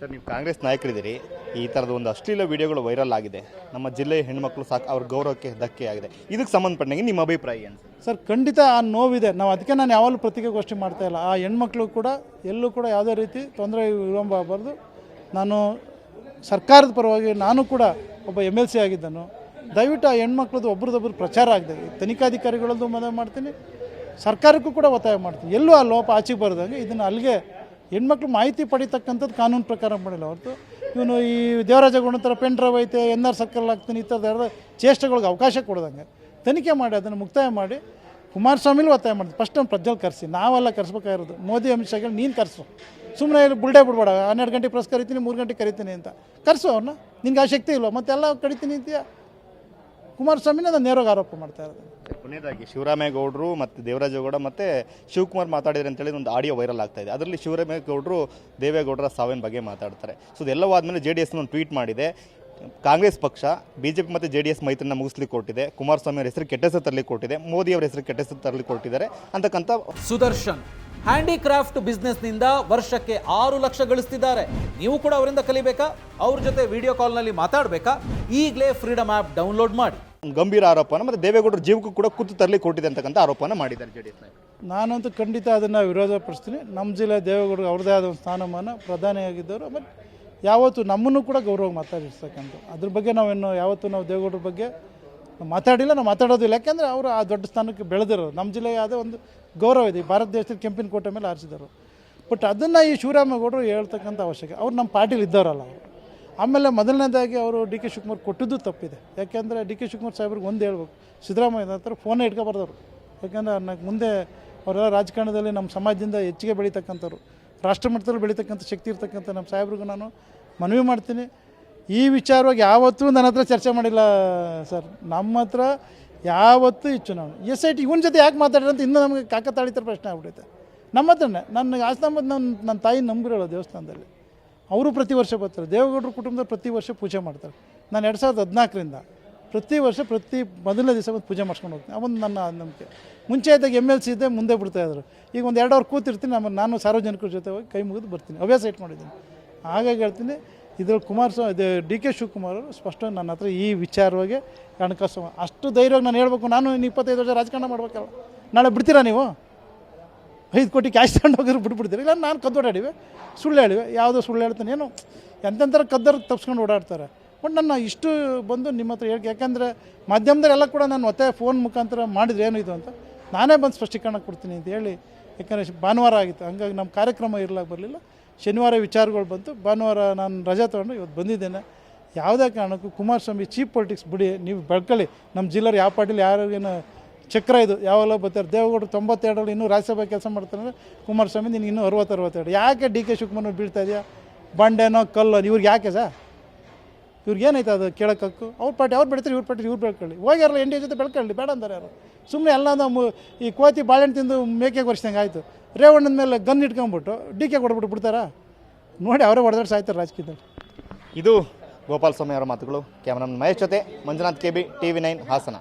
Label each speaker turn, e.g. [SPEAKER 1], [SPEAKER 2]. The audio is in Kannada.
[SPEAKER 1] ಸರ್, ನೀವು ಕಾಂಗ್ರೆಸ್ ನಾಯಕರಿದ್ದೀರಿ. ಈ ಥರದ ಒಂದು ಅಶ್ಲೀಲ ವಿಡಿಯೋಗಳು ವೈರಲ್ ಆಗಿದೆ. ನಮ್ಮ ಜಿಲ್ಲೆಯ ಹೆಣ್ಮಕ್ಳು ಸಾಕು ಅವ್ರ ಗೌರವಕ್ಕೆ ಧಕ್ಕೆ ಆಗಿದೆ. ಇದಕ್ಕೆ ಸಂಬಂಧಪಟ್ಟಂಗೆ ನಿಮ್ಮ ಅಭಿಪ್ರಾಯ ಏನು
[SPEAKER 2] ಸರ್? ಖಂಡಿತ ಆ ನೋವಿದೆ. ನಾವು ಅದಕ್ಕೆ ನಾನು ಯಾವಾಗಲೂ ಪ್ರತಿಕೆಗೋಷ್ಠಿ ಮಾಡ್ತಾ ಇಲ್ಲ. ಆ ಹೆಣ್ಮಕ್ಳು ಕೂಡ, ಎಲ್ಲೂ ಕೂಡ ಯಾವುದೇ ರೀತಿ ತೊಂದರೆ ವಿಳಂಬ ಆಗಬಾರ್ದು. ನಾನು ಸರ್ಕಾರದ ಪರವಾಗಿ ನಾನು ಕೂಡ ಒಬ್ಬ ಎಂ ಎಲ್ ಸಿ ಆಗಿದ್ದನು. ದಯವಿಟ್ಟು ಆ ಹೆಣ್ಮಕ್ಳದ್ದು ಒಬ್ರದೊಬ್ರು ಪ್ರಚಾರ ಆಗದೆ. ತನಿಖಾಧಿಕಾರಿಗಳದ್ದು ಮದುವೆ ಮಾಡ್ತೀನಿ. ಸರ್ಕಾರಕ್ಕೂ ಕೂಡ ಒತ್ತಾಯ ಮಾಡ್ತೀನಿ. ಎಲ್ಲೂ ಆ ಲೋಪ ಆಚೆಗೆ ಬರೋದಂಗೆ ಇದನ್ನು ಅಲ್ಲಿಗೆ ಹೆಣ್ಮಕ್ಳು ಮಾಹಿತಿ ಪಡಿತಕ್ಕಂಥದ್ದು ಕಾನೂನು ಪ್ರಕಾರ ಮಾಡಿಲ್ಲ. ಹೊರತು ಇವನು ಈ ದೇವರಾಜ ಗುಣತರ ಪೆನ್ ಡ್ರೈವ್ ಐತೆ, ಎನ್ ಆರ್ ಸರ್ಕಲ್ ಆಗ್ತೀನಿ ಈ ಥರದ ಚೇಷ್ಟೆಗಳಿಗೆ ಅವಕಾಶ ಕೊಡ್ದಂಗೆ. ತನಿಖೆ ಮಾಡಿ, ಅದನ್ನು ಮುಕ್ತಾಯ ಮಾಡಿ ಕುಮಾರಸ್ವಾಮಿಲೂ ಒತ್ತಾಯ ಮಾಡಿದ್ರು ಫಸ್ಟ್ ಒಂದು ಪ್ರಜ್ವಲ್ ಕರೆಸಿ, ನಾವೆಲ್ಲ ಕರೆಸ್ಬೇಕಾಗಿರೋದು. ಮೋದಿ ಅಮಿತ್ ಶಾಗಳು ನೀನು ಕರೆಸು. ಸುಮ್ಮನೆ ಇಲ್ಲಿ ಬುಲ್ಡೇ ಬಿಡ್ಬೇಡ, ಹನ್ನೆರಡು ಗಂಟೆ ಪ್ರೆಸ್ ಕರಿತೀನಿ, ಮೂರು ಗಂಟೆ ಕರಿತೀನಿ ಅಂತ. ಕರೆಸು ಅವ್ರನ್ನ. ನಿನ್ಗೆ ಆ ಶಕ್ತಿ ಇಲ್ವ? ಮತ್ತೆಲ್ಲ ಕರಿತೀನಿ ಅಂತೀಯ? ಕುಮಾರಸ್ವಾಮಿನ ಅದನ್ನು ನೇರವಾಗಿ ಆರೋಪ ಮಾಡ್ತಾ ಇರೋದು.
[SPEAKER 1] ಕೊನೆಯದಾಗಿ ಶಿವರಾಮೇಗೌಡರು ಮತ್ತು ದೇವರಾಜೇಗೌಡ ಮತ್ತು ಶಿವಕುಮಾರ್ ಮಾತಾಡಿದ್ರೆ ಅಂತೇಳಿ ಒಂದು ಆಡಿಯೋ ವೈರಲ್ ಆಗ್ತಾ ಇದೆ. ಅದರಲ್ಲಿ ಶಿವರಾಮೇಗೌಡರು ದೇವೇಗೌಡರ ಸಾವಿನ ಬಗ್ಗೆ ಮಾತಾಡ್ತಾರೆ. ಸೊ ಇದೆಲ್ಲವಾದ್ಮೇಲೆ ಜೆ ಡಿ ಎಸ್ನ ಒಂದು ಟ್ವೀಟ್ ಮಾಡಿದೆ. ಕಾಂಗ್ರೆಸ್ ಪಕ್ಷ ಬಿ ಜೆ ಪಿ ಮತ್ತು ಜೆ ಡಿ ಎಸ್ ಮೈತ್ರಿನ ಮುಗಿಸ್ಲಿಕ್ಕೆ ಕೊಟ್ಟಿದೆ. ಕುಮಾರಸ್ವಾಮಿ ಅವರ ಹೆಸರು ಕೆಟ್ಟ ಹೆಸರು ತರಲಿಕ್ಕೆ ಕೊಟ್ಟಿದೆ. ಮೋದಿ ಅವರ ಹೆಸರು ಕೆಟ್ಟ ಹೆಸರು ತರಲಿಕ್ಕೆ ಕೊಟ್ಟಿದ್ದಾರೆ. ಅಂತಕ್ಕಂಥ
[SPEAKER 3] ಸುದರ್ಶನ್ ಹ್ಯಾಂಡಿಕ್ರಾಫ್ಟ್ ಬಿಸ್ನೆಸ್ನಿಂದ ವರ್ಷಕ್ಕೆ ಆರು ಲಕ್ಷ ಗಳಿಸ್ತಿದ್ದಾರೆ. ನೀವು ಕೂಡ ಅವರಿಂದ ಕಲಿಬೇಕಾ? ಅವ್ರ ಜೊತೆ ವಿಡಿಯೋ ಕಾಲ್ನಲ್ಲಿ ಮಾತಾಡಬೇಕಾ? ಈಗಲೇ ಫ್ರೀಡಮ್ ಆ್ಯಪ್ ಡೌನ್ಲೋಡ್ ಮಾಡಿ.
[SPEAKER 1] ಗಂಭೀರ ಆರೋಪನ ಮತ್ತು ದೇವೇಗೌಡರ ಜೀವಕ್ಕೂ ಕೂಡ ಕುತ್ತು ತರಲಿ ಕೊಟ್ಟಿದೆ ಅಂತಕ್ಕಂಥ ಆರೋಪನ ಮಾಡಿದ್ದಾರೆ ಜೆ ಡಿ ಎಸ್
[SPEAKER 2] ನಾನಂತೂ ಖಂಡಿತ ಅದನ್ನು ವಿರೋಧ ಪಡಿಸ್ತೀನಿ. ನಮ್ಮ ಜಿಲ್ಲೆ ದೇವೇಗೌಡರು ಅವ್ರದ್ದೇ ಆದ ಒಂದು ಸ್ಥಾನಮಾನ ಪ್ರಧಾನಿಯಾಗಿದ್ದವರು ಬಟ್ ಯಾವತ್ತು ನಮ್ಮನ್ನು ಕೂಡ ಗೌರವ ಮಾತಾಡಿಸ್ತಕ್ಕಂಥ ಅದ್ರ ಬಗ್ಗೆ ನಾವೇನು ಯಾವತ್ತೂ ನಾವು ದೇವೇಗೌಡರ ಬಗ್ಗೆ ಮಾತಾಡಿಲ್ಲ, ನಾವು ಮಾತಾಡೋದಿಲ್ಲ ಯಾಕೆಂದರೆ ಅವರು ಆ ದೊಡ್ಡ ಸ್ಥಾನಕ್ಕೆ ಬೆಳೆದಿರೋ ನಮ್ಮ ಜಿಲ್ಲೆಗೆ ಆದ ಒಂದು ಗೌರವ ಇದೆ. ಭಾರತ ದೇಶದ ಕೆಂಪಿನ ಕೋಟೆ ಮೇಲೆ ಆರಿಸಿದರು ಬಟ್ ಅದನ್ನು ಈ ಶಿವರಾಮೇಗೌಡರು ಹೇಳ್ತಕ್ಕಂಥ ಅವಶ್ಯಕ, ಅವ್ರು ನಮ್ಮ ಪಾರ್ಟಿಲಿ ಇದ್ದವರಲ್ಲ ಅವರು. ಆಮೇಲೆ ಮೊದಲನೇದಾಗಿ ಅವರು ಡಿ ಕೆ ಶಿವಕುಮಾರ್ ಕೊಟ್ಟಿದ್ದು ತಪ್ಪಿದೆ. ಯಾಕೆಂದರೆ ಡಿ ಕೆ ಶಿವಕುಮಾರ್ ಸಾಹೇಬ್ರಿಗೆ ಒಂದು ಹೇಳ್ಬೇಕು. ಸಿದ್ದರಾಮಯ್ಯ ಹತ್ರ ಫೋನೇ ಇಟ್ಕೊಬಾರ್ದವ್ರು. ಯಾಕೆಂದರೆ ನನಗೆ ಮುಂದೆ ಅವರೆಲ್ಲ ರಾಜಕಾರಣದಲ್ಲಿ ನಮ್ಮ ಸಮಾಜದಿಂದ ಹೆಚ್ಚಿಗೆ ಬೆಳೀತಕ್ಕಂಥವ್ರು. ರಾಷ್ಟ್ರ ಮಟ್ಟದಲ್ಲಿ ಬೆಳೀತಕ್ಕಂಥ ಶಕ್ತಿ ಇರ್ತಕ್ಕಂಥ ನಮ್ಮ ಸಾಹೇಬ್ರಿಗೂ ನಾನು ಮನವಿ ಮಾಡ್ತೀನಿ. ಈ ವಿಚಾರವಾಗಿ ಯಾವತ್ತೂ ನನ್ನ ಹತ್ರ ಚರ್ಚೆ ಮಾಡಿಲ್ಲ ಸರ್. ನಮ್ಮ ಹತ್ರ ಯಾವತ್ತೂ ಈ ನಾನು ಎಸ್ ಐ ಟಿ ಇವನ ಜೊತೆ ಯಾಕೆ ಮಾತಾಡ್ರಿ ಅಂತ ಇನ್ನೂ ನಮಗೆ ಕಾಕತಾಳಿತರ ಪ್ರಶ್ನೆ ಆಗ್ಬಿಡುತ್ತೆ ನಮ್ಮ ಹತ್ರನೇ. ನನ್ನ ಆಸ್ತಂಬದ ನನ್ನ ನನ್ನ ತಾಯಿ ನಂಬಿರೋಳು ದೇವಸ್ಥಾನದಲ್ಲಿ. ಅವರು ಪ್ರತಿ ವರ್ಷ ಬರ್ತಾರೆ. ದೇವೇಗೌಡರ ಕುಟುಂಬದ ಪ್ರತಿ ವರ್ಷ ಪೂಜೆ ಮಾಡ್ತಾರೆ. ನಾನು ಎರಡು ಸಾವಿರದ ಹದಿನಾಲ್ಕರಿಂದ ಪ್ರತಿ ವರ್ಷ ಪ್ರತಿ ಮೊದಲನೇ ದಿವಸ ಬಂದು ಪೂಜೆ ಮಾಡ್ಸ್ಕೊಂಡು ಹೋಗ್ತೀನಿ. ಅವೊಂದು ನನ್ನ ನಂಬಿಕೆ. ಮುಂಚೆ ಇದ್ದಾಗ ಎಂ ಎಲ್ ಸಿ ಇದ್ದೆ ಮುಂದೆ ಬಿಡ್ತಾಯಿದ್ರು ಈಗ ಒಂದು ಎರಡು ಅವ್ರು ಕೂತಿರ್ತೀನಿ ಆಮೇಲೆ ನಾನು ಸಾರ್ವಜನಿಕರ ಜೊತೆ ಹೋಗಿ ಕೈ ಮುಗಿದು ಬರ್ತೀನಿ. ಹವ್ಯಾಸ ಇಟ್ಕೊಂಡಿದ್ದೀನಿ ಹಾಗಾಗಿ ಹೇಳ್ತೀನಿ, ಇದ್ರಲ್ಲಿ ಕುಮಾರಸ್ವಾಮಿ, ಇದು ಡಿ ಕೆ ಶಿವಕುಮಾರ್ ಅವರು ಸ್ಪಷ್ಟ ನನ್ನ ಹತ್ರ ಈ ವಿಚಾರವಾಗಿ ಹಣಕಾಸು, ಅಷ್ಟು ಧೈರ್ಯವಾಗಿ ನಾನು ಹೇಳ್ಬೇಕು. ನಾನು ಇನ್ನು ಇಪ್ಪತ್ತೈದು ವರ್ಷ ರಾಜಕಾರಣ ಮಾಡ್ಬೇಕಲ್ಲ ನಾಳೆ ಬಿಡ್ತೀರಾ ನೀವು? ಐದು ಕೋಟಿ ಕ್ಯಾಶ್ ತಗೊಂಡು ಹೋಗಿದ್ರು, ಬಿಟ್ಬಿಡ್ತೀರಿ. ಇಲ್ಲ, ನಾನು ಕದ್ದೋಡಾಡಿವೆ ಸುಳ್ಳು ಹೇಳಿವೆ. ಯಾವುದೋ ಸುಳ್ಳು ಹೇಳ್ತಾನೆ. ಏನು ಎಂತೆಂಥರ ಕದ್ದರ್ ತಪ್ಸ್ಕೊಂಡು ಓಡಾಡ್ತಾರೆ. ಬಟ್ ನನ್ನ ಇಷ್ಟು ಬಂದು ನಿಮ್ಮ ಹತ್ರ ಹೇಳಿ ಯಾಕೆಂದರೆ ಮಾಧ್ಯಮದಲ್ಲೆಲ್ಲ ಕೂಡ ನಾನು ಮತ್ತೆ ಫೋನ್ ಮುಖಾಂತರ ಮಾಡಿದ್ರೆ ಏನು ಇದು ಅಂತ. ನಾನೇ ಬಂದು ಸ್ಪಷ್ಟೀಕರಣ ಕೊಡ್ತೀನಿ ಅಂತ ಹೇಳಿ, ಯಾಕಂದರೆ ಭಾನುವಾರ ಆಗಿತ್ತು. ಹಂಗಾಗಿ ನಮ್ಮ ಕಾರ್ಯಕ್ರಮ ಇರಲಾಗ ಬರಲಿಲ್ಲ. ಶನಿವಾರ ವಿಚಾರಗಳು ಬಂತು. ಭಾನುವಾರ ನಾನು ರಜೆ ತೊಗೊಂಡು ಇವತ್ತು ಬಂದಿದ್ದೇನೆ. ಯಾವುದೇ ಕಾರಣಕ್ಕೂ ಕುಮಾರಸ್ವಾಮಿ ಚೀಪ್ ಪೊಲಿಟಿಕ್ಸ್ ಬಿಡಿ. ನೀವು ಬೆಳ್ಕೊಳ್ಳಿ. ನಮ್ಮ ಜಿಲ್ಲೆಯವ್ರು ಯಾವ ಪಾರ್ಟಿಲಿ ಯಾರಿಗೇನು ಚಕ್ರ ಇದು, ಯಾವೆಲ್ಲ ಬರ್ತಾರೆ. ದೇವೇಗೌಡರು ತೊಂಬತ್ತೆರಡರಲ್ಲಿ ಇನ್ನೂ ರಾಜ್ಯಸಭೆ ಕೆಲಸ ಮಾಡ್ತಾರೆ ಕುಮಾರಸ್ವಾಮಿ ನೀನು ಇನ್ನೂ ಅರವತ್ತು, ಅರವತ್ತೆರಡು. ಯಾಕೆ ಡಿ ಕೆ ಶಿವಕುಮಾರ್ ಬೀಳ್ತಾ ಇದೆಯಾ? ಬಂಡೆನೋ, ಕಲ್ಲೋ, ಇವ್ರಿಗೆ ಯಾಕೆ ಸಾ ಇವ್ರಿಗೆ ಏನೈತೆ ಅದು ಕೇಳೋಕ್ಕು ಅವ್ರ ಪಾರ್ಟಿ, ಅವ್ರು ಬೆಳಿತಾರೆ, ಇವ್ರ ಪಾರ್ಟಿ, ಇವ್ರು ಬೆಳ್ಕೊಳ್ಳಿ. ಹೋಗ್ಯಾರಲ್ಲ ಎನ್ ಡಿ ಜೊತೆ ಬೆಳ್ಕೊಳ್ಳಿ, ಬೇಡ ಅಂತಾರೆ ಯಾರು. ಸುಮ್ಮನೆ ಎಲ್ಲ ನಮ್ಮ ಈ ಕೋತಿ ಬಾಳೆಹಣ್ಣು ತಿಂದು ಮೇಕೆ ವರ್ಷದಂಗೆ ಆಯಿತು. ರೇವಣ್ಣನ ಮೇಲೆ ಗನ್ ಇಟ್ಕೊಂಡ್ಬಿಟ್ಟು ಡಿ ಕೆ ಕೊಡ್ಬಿಟ್ಟು ಬಿಡ್ತಾರಾ? ನೋಡಿ ಅವರೇ ಹೊಡೆದಾಡ್ಸಿ ಸಾಯ್ತಾರೆ ರಾಜಕೀಯದಲ್ಲಿ.
[SPEAKER 1] ಇದು ಗೋಪಾಲ ಸ್ವಾಮಿ ಅವರ ಮಾತುಗಳು. ಕ್ಯಾಮರಾಮನ್ ಮಹೇಶ್ ಜೊತೆ Manjunath K B, T V nine Hassan.